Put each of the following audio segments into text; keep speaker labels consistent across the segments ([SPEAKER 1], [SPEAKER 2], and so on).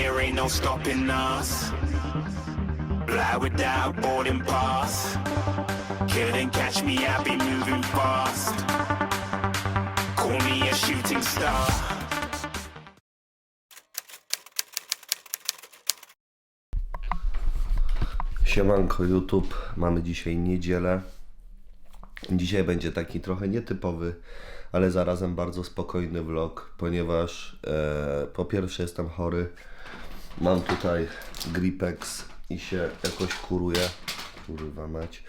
[SPEAKER 1] there ain't no stopping us. Fly without boarding pass. Couldn't catch me, I'll be moving fast. Call me a shooting star.
[SPEAKER 2] Siemanko YouTube, mamy dzisiaj niedzielę. Dzisiaj będzie taki trochę nietypowy, ale zarazem bardzo spokojny vlog, ponieważ e, po pierwsze jestem chory, mam tutaj gripex i się jakoś kuruję, kurwa mać.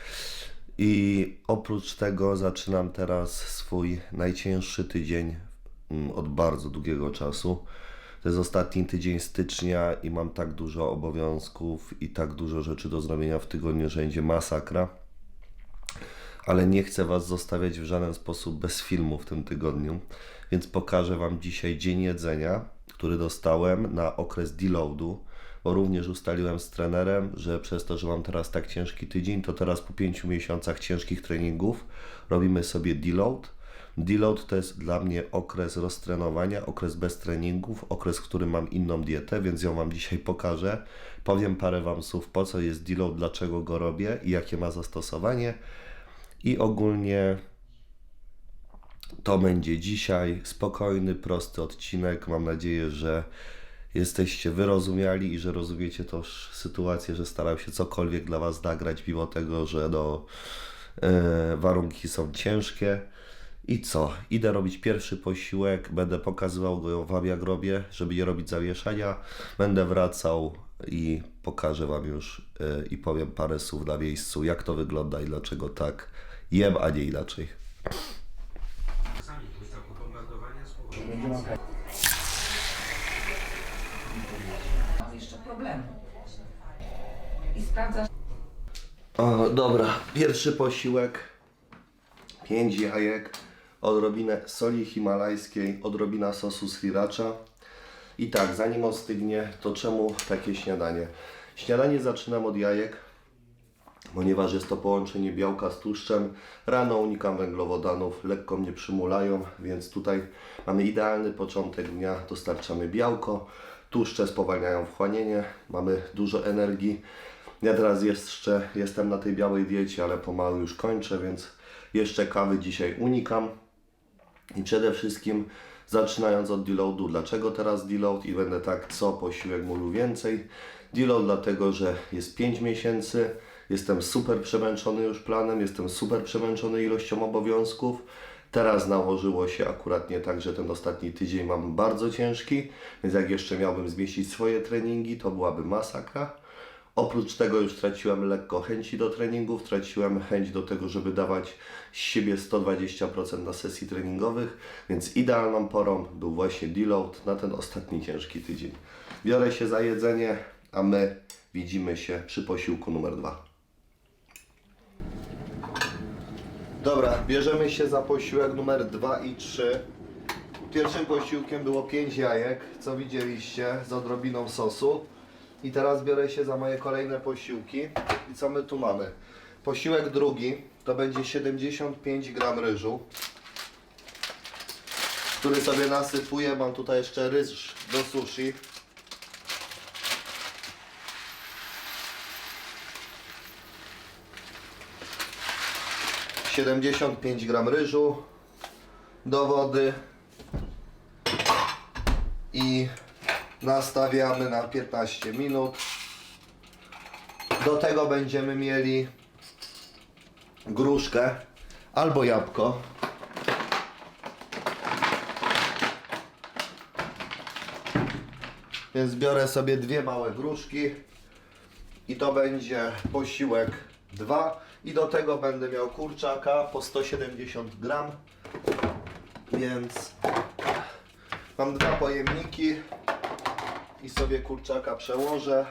[SPEAKER 2] I oprócz tego zaczynam teraz swój najcięższy tydzień mm, od bardzo długiego czasu. To jest ostatni tydzień stycznia i mam tak dużo obowiązków i tak dużo rzeczy do zrobienia w tygodniu, że będzie masakra. Ale nie chcę Was zostawiać w żaden sposób bez filmu w tym tygodniu, więc pokażę Wam dzisiaj dzień jedzenia, który dostałem na okres deloadu, bo również ustaliłem z trenerem, że przez to, że mam teraz tak ciężki tydzień, to teraz po 5 miesiącach ciężkich treningów robimy sobie deload. Deload to jest dla mnie okres roztrenowania, okres bez treningów, okres, w którym mam inną dietę, więc ją Wam dzisiaj pokażę. Powiem parę Wam słów, po co jest deload, dlaczego go robię i jakie ma zastosowanie. I ogólnie to będzie dzisiaj spokojny, prosty odcinek. Mam nadzieję, że jesteście wyrozumiali i że rozumiecie też sytuację, że staram się cokolwiek dla Was nagrać, mimo tego, że no, e, warunki są ciężkie. I co? Idę robić pierwszy posiłek, będę pokazywał go Wam jak robię, żeby nie robić zawieszania. Będę wracał i pokażę Wam już e, i powiem parę słów na miejscu, jak to wygląda i dlaczego tak jem, a nie inaczej.
[SPEAKER 3] Mam jeszcze problemy. I sprawdzasz,
[SPEAKER 2] O, dobra, pierwszy posiłek. Pięć jajek, odrobinę soli himalajskiej, odrobina sosu sriracha. I tak, zanim ostygnie, to czemu takie śniadanie? Śniadanie zaczynam od jajek, ponieważ jest to połączenie białka z tłuszczem. Rano unikam węglowodanów, lekko mnie przymulają, więc tutaj mamy idealny początek dnia. Dostarczamy białko, tłuszcze spowalniają wchłanienie, mamy dużo energii. Ja teraz jeszcze jestem na tej białej diecie, ale pomału już kończę, więc jeszcze kawy dzisiaj unikam. I przede wszystkim zaczynając od deloadu, dlaczego teraz deload i będę tak co posiłek mógł więcej. Deload dlatego, że jest 5 miesięcy, jestem super przemęczony już planem, jestem super przemęczony ilością obowiązków. Teraz nałożyło się akurat nie tak, że ten ostatni tydzień mam bardzo ciężki, więc jak jeszcze miałbym zmieścić swoje treningi, to byłaby masakra. Oprócz tego już traciłem lekko chęci do treningów, traciłem chęć do tego, żeby dawać z siebie 120% na sesji treningowych, więc idealną porą był właśnie deload na ten ostatni ciężki tydzień. Biorę się za jedzenie, a my widzimy się przy posiłku numer dwa. Dobra, bierzemy się za posiłek numer 2 i 3. Pierwszym posiłkiem było 5 jajek, co widzieliście, z odrobiną sosu. I teraz biorę się za moje kolejne posiłki. I co my tu mamy? Posiłek drugi to będzie 75 gram ryżu, który sobie nasypuję. Mam tutaj jeszcze ryż do sushi. Siedemdziesiąt pięć gram ryżu do wody i nastawiamy na 15 minut. Do tego będziemy mieli gruszkę albo jabłko. Więc biorę sobie dwie małe gruszki i to będzie posiłek 2 i do tego będę miał kurczaka po 170 gram. Więc mam dwa pojemniki i sobie kurczaka przełożę.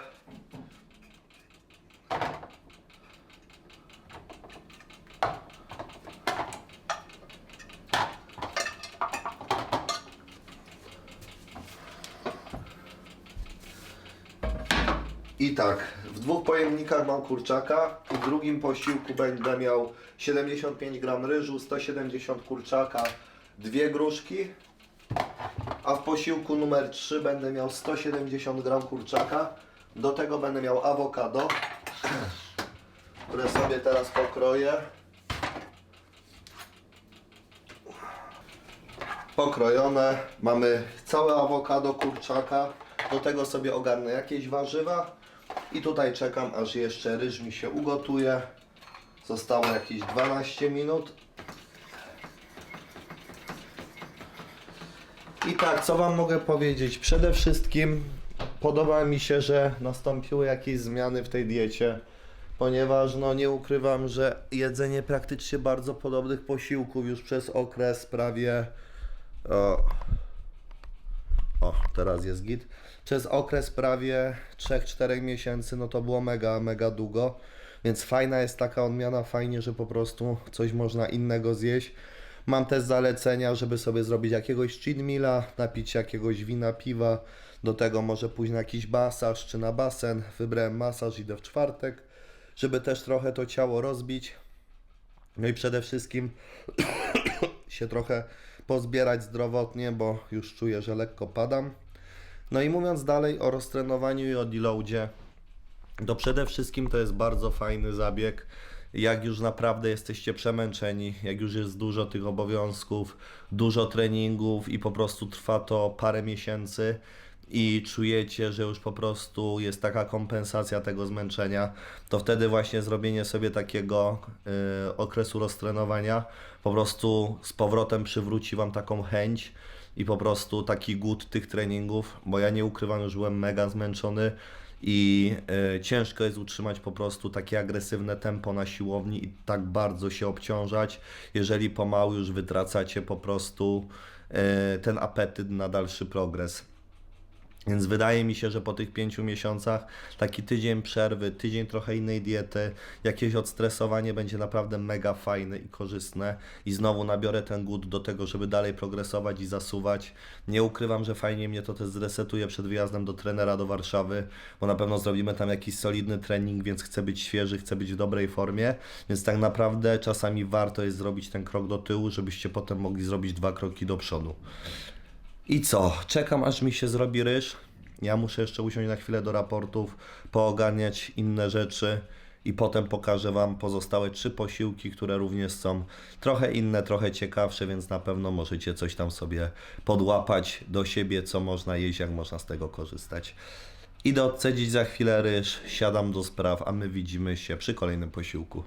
[SPEAKER 2] I tak, w dwóch pojemnikach mam kurczaka, w drugim posiłku będę miał 75 gram ryżu, 170 kurczaka, dwie gruszki, A w posiłku numer 3 będę miał 170 gram kurczaka. Do tego będę miał awokado, które sobie teraz pokroję. Pokrojone. Mamy całe awokado kurczaka. Do tego sobie ogarnę jakieś warzywa. I tutaj czekam, aż jeszcze ryż mi się ugotuje. Zostało jakieś 12 minut. I tak, co Wam mogę powiedzieć? Przede wszystkim podoba mi się, że nastąpiły jakieś zmiany w tej diecie, ponieważ no nie ukrywam, że jedzenie praktycznie bardzo podobnych posiłków już przez okres prawie o, o teraz jest git. Przez okres prawie 3-4 miesięcy, no to było mega, mega długo. Więc fajna jest taka odmiana, fajnie, że po prostu coś można innego zjeść. Mam też zalecenia, żeby sobie zrobić jakiegoś cheat napić jakiegoś wina, piwa. Do tego może pójść na jakiś masaż czy na basen. Wybrałem masaż, idę w czwartek, żeby też trochę to ciało rozbić. No i przede wszystkim się trochę pozbierać zdrowotnie, bo już czuję, że lekko padam. No i mówiąc dalej o roztrenowaniu i o deloadzie, to przede wszystkim to jest bardzo fajny zabieg. Jak już naprawdę jesteście przemęczeni, jak już jest dużo tych obowiązków, dużo treningów i po prostu trwa to parę miesięcy i czujecie, że już po prostu jest taka kompensacja tego zmęczenia, to wtedy właśnie zrobienie sobie takiego y, okresu roztrenowania po prostu z powrotem przywróci Wam taką chęć i po prostu taki głód tych treningów, bo ja nie ukrywam, że byłem mega zmęczony i e, ciężko jest utrzymać po prostu takie agresywne tempo na siłowni i tak bardzo się obciążać, jeżeli pomału już wytracacie po prostu e, ten apetyt na dalszy progres. Więc wydaje mi się, że po tych pięciu miesiącach taki tydzień przerwy, tydzień trochę innej diety, jakieś odstresowanie będzie naprawdę mega fajne i korzystne i znowu nabiorę ten głód do tego, żeby dalej progresować i zasuwać. Nie ukrywam, że fajnie mnie to też zresetuje przed wyjazdem do trenera do Warszawy, bo na pewno zrobimy tam jakiś solidny trening, więc chcę być świeży, chcę być w dobrej formie, więc tak naprawdę czasami warto jest zrobić ten krok do tyłu, żebyście potem mogli zrobić dwa kroki do przodu. I co? Czekam aż mi się zrobi ryż. Ja muszę jeszcze usiąść na chwilę do raportów, poogarniać inne rzeczy i potem pokażę Wam pozostałe trzy posiłki, które również są trochę inne, trochę ciekawsze, więc na pewno możecie coś tam sobie podłapać do siebie, co można jeść, jak można z tego korzystać. Idę odcedzić za chwilę ryż, siadam do spraw, a my widzimy się przy kolejnym posiłku.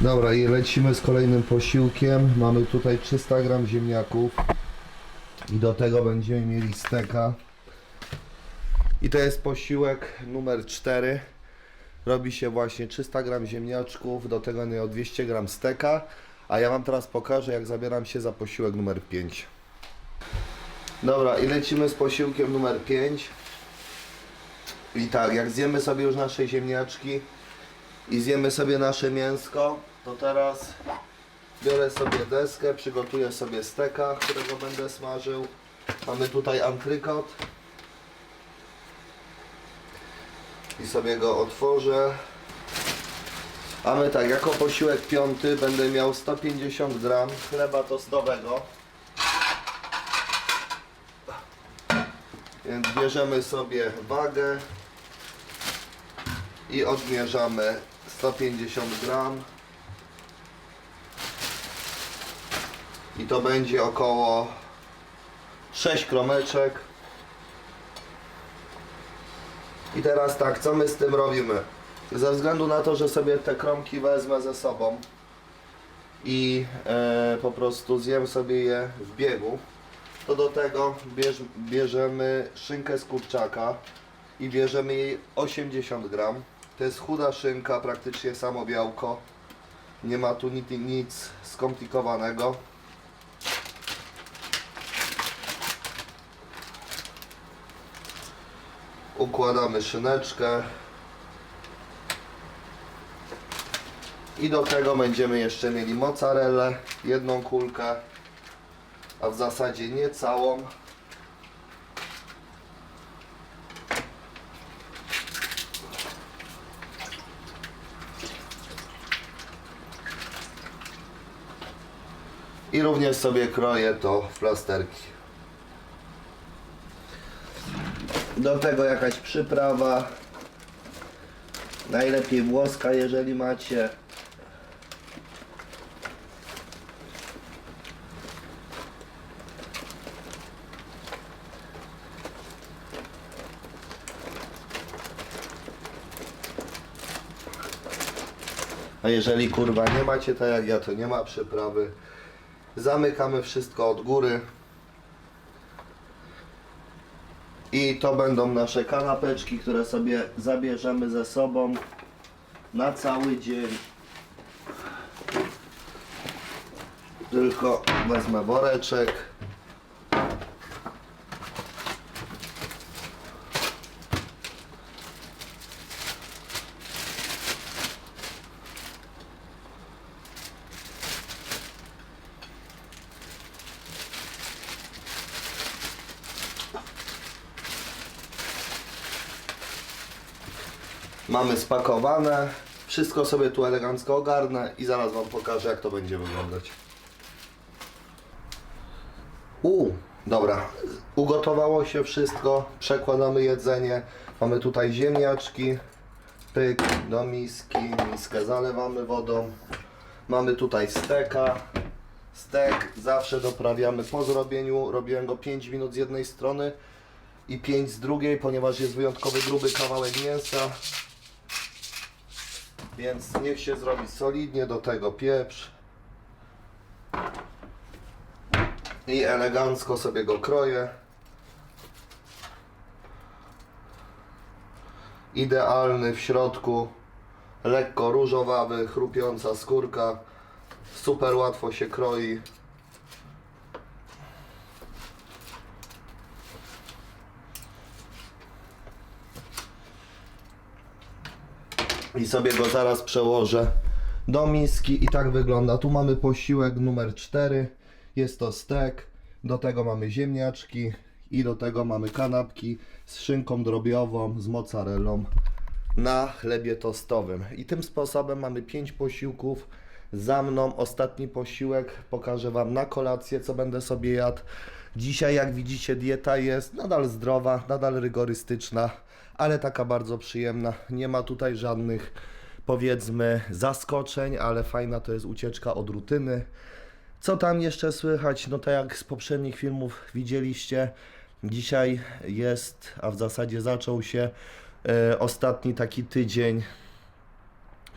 [SPEAKER 2] Dobra, i lecimy z kolejnym posiłkiem. Mamy tutaj 300 gram ziemniaków. I do tego będziemy mieli steka. I to jest posiłek numer 4. Robi się właśnie 300 gram ziemniaczków, do tego miał 200 gram steka. A ja Wam teraz pokażę, jak zabieram się za posiłek numer 5. Dobra, i lecimy z posiłkiem numer 5. I tak, jak zjemy sobie już nasze ziemniaczki i zjemy sobie nasze mięsko, to teraz Biorę sobie deskę, przygotuję sobie steka, którego będę smażył. Mamy tutaj antrykot. I sobie go otworzę. A my tak, jako posiłek piąty będę miał 150 gram chleba tostowego. Więc bierzemy sobie wagę i odmierzamy 150 gram. I to będzie około 6 kromeczek. I teraz tak, co my z tym robimy? Ze względu na to, że sobie te kromki wezmę ze sobą i e, po prostu zjem sobie je w biegu, to do tego bierz, bierzemy szynkę z kurczaka i bierzemy jej 80 gram. To jest chuda szynka, praktycznie samo białko. Nie ma tu nic, nic skomplikowanego. Układamy szyneczkę i do tego będziemy jeszcze mieli mozzarellę, jedną kulkę, a w zasadzie nie całą. I również sobie kroję to w plasterki. Do tego jakaś przyprawa. Najlepiej włoska, jeżeli macie. A jeżeli kurwa nie macie tak jak ja, to nie ma przyprawy. Zamykamy wszystko od góry. I to będą nasze kanapeczki, które sobie zabierzemy ze sobą na cały dzień. Tylko wezmę woreczek. Mamy spakowane. Wszystko sobie tu elegancko ogarnę i zaraz Wam pokażę jak to będzie wyglądać. U, dobra. Ugotowało się wszystko. Przekładamy jedzenie. Mamy tutaj ziemniaczki. Pyk do miski. Miskę zalewamy wodą. Mamy tutaj steka. Stek zawsze doprawiamy po zrobieniu. Robiłem go 5 minut z jednej strony i 5 z drugiej, ponieważ jest wyjątkowy gruby kawałek mięsa. Więc niech się zrobi solidnie, do tego pieprz. I elegancko sobie go kroję. Idealny w środku, lekko różowawy, chrupiąca skórka. Super łatwo się kroi. I sobie go zaraz przełożę do miski i tak wygląda. Tu mamy posiłek numer 4, jest to stek, do tego mamy ziemniaczki i do tego mamy kanapki z szynką drobiową, z mozzarellą na chlebie tostowym. I tym sposobem mamy 5 posiłków. Za mną ostatni posiłek pokażę Wam na kolację, co będę sobie jadł. Dzisiaj, jak widzicie, dieta jest nadal zdrowa, nadal rygorystyczna, ale taka bardzo przyjemna. Nie ma tutaj żadnych, powiedzmy, zaskoczeń, ale fajna to jest ucieczka od rutyny. Co tam jeszcze słychać? No tak jak z poprzednich filmów widzieliście, dzisiaj jest, a w zasadzie zaczął się e, ostatni taki tydzień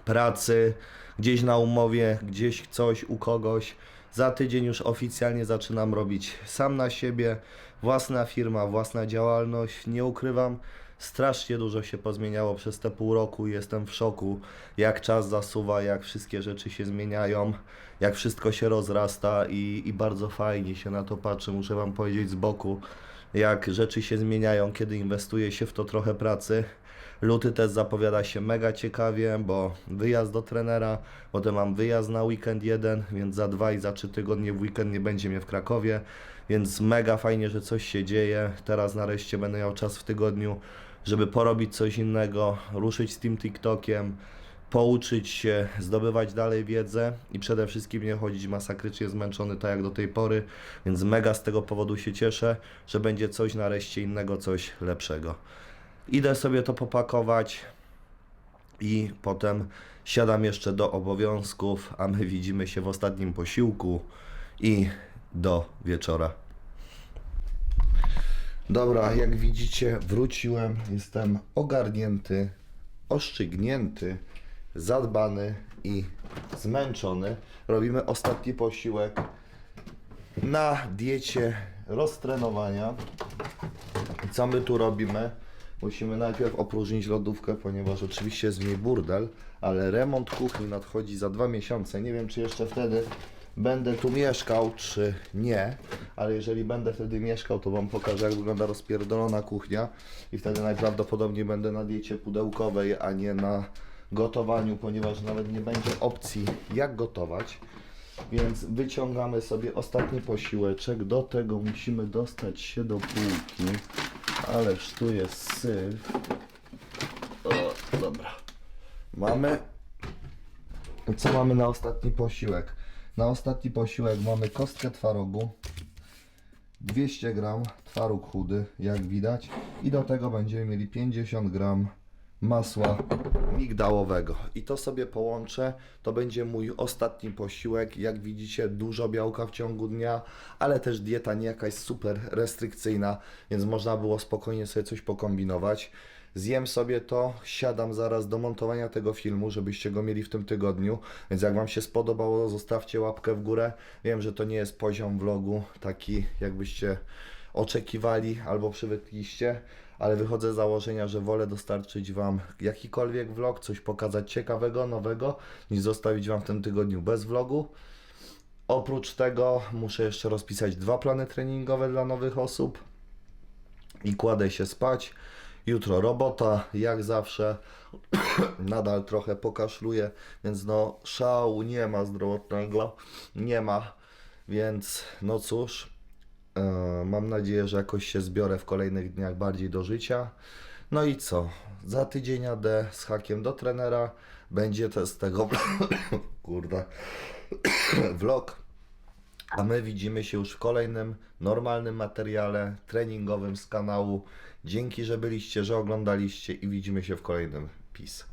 [SPEAKER 2] pracy, gdzieś na umowie, gdzieś coś u kogoś. Za tydzień już oficjalnie zaczynam robić sam na siebie, własna firma, własna działalność. Nie ukrywam, strasznie dużo się pozmieniało przez te pół roku jestem w szoku, jak czas zasuwa, jak wszystkie rzeczy się zmieniają, jak wszystko się rozrasta i, i bardzo fajnie się na to patrzy, muszę Wam powiedzieć z boku, jak rzeczy się zmieniają, kiedy inwestuje się w to trochę pracy. Luty też zapowiada się mega ciekawie, bo wyjazd do trenera, potem mam wyjazd na weekend jeden, więc za dwa i za trzy tygodnie w weekend nie będzie mnie w Krakowie, więc mega fajnie, że coś się dzieje. Teraz nareszcie będę miał czas w tygodniu, żeby porobić coś innego, ruszyć z tym TikTokiem, pouczyć się, zdobywać dalej wiedzę i przede wszystkim nie chodzić masakrycznie zmęczony tak jak do tej pory, więc mega z tego powodu się cieszę, że będzie coś nareszcie innego, coś lepszego. Idę sobie to popakować i potem siadam jeszcze do obowiązków, a my widzimy się w ostatnim posiłku i do wieczora. Dobra, jak widzicie, wróciłem. Jestem ogarnięty, oszczygnięty, zadbany i zmęczony. Robimy ostatni posiłek na diecie roztrenowania. Co my tu robimy? Musimy najpierw opróżnić lodówkę, ponieważ oczywiście jest w niej burdel, ale remont kuchni nadchodzi za dwa miesiące. Nie wiem, czy jeszcze wtedy będę tu mieszkał, czy nie, ale jeżeli będę wtedy mieszkał, to Wam pokażę, jak wygląda rozpierdolona kuchnia i wtedy najprawdopodobniej będę na diecie pudełkowej, a nie na gotowaniu, ponieważ nawet nie będzie opcji, jak gotować. Więc wyciągamy sobie ostatni posiłeczek. Do tego musimy dostać się do półki. Ależ tu jest syf. O, dobra. Mamy. Co mamy na ostatni posiłek? Na ostatni posiłek mamy kostkę twarogu. 200 gram twaróg chudy, jak widać. I do tego będziemy mieli 50 gram masła migdałowego. I to sobie połączę. To będzie mój ostatni posiłek. Jak widzicie, dużo białka w ciągu dnia, ale też dieta nie jakaś super restrykcyjna, więc można było spokojnie sobie coś pokombinować. Zjem sobie to, siadam zaraz do montowania tego filmu, żebyście go mieli w tym tygodniu. Więc jak Wam się spodobało, zostawcie łapkę w górę. Wiem, że to nie jest poziom vlogu taki, jakbyście oczekiwali albo przywykliście, ale wychodzę z założenia, że wolę dostarczyć Wam jakikolwiek vlog, coś pokazać ciekawego, nowego, niż zostawić Wam w tym tygodniu bez vlogu. Oprócz tego muszę jeszcze rozpisać dwa plany treningowe dla nowych osób i kładę się spać. Jutro robota, jak zawsze. Nadal trochę pokaszluję, więc no szału nie ma zdrowotnego, nie ma, więc no cóż, e, mam nadzieję, że jakoś się zbiorę w kolejnych dniach bardziej do życia. No i co? Za tydzień jadę z hakiem do trenera, będzie też z tego, kurde, vlog. A my widzimy się już w kolejnym normalnym materiale treningowym z kanału. Dzięki, że byliście, że oglądaliście i widzimy się w kolejnym. Peace.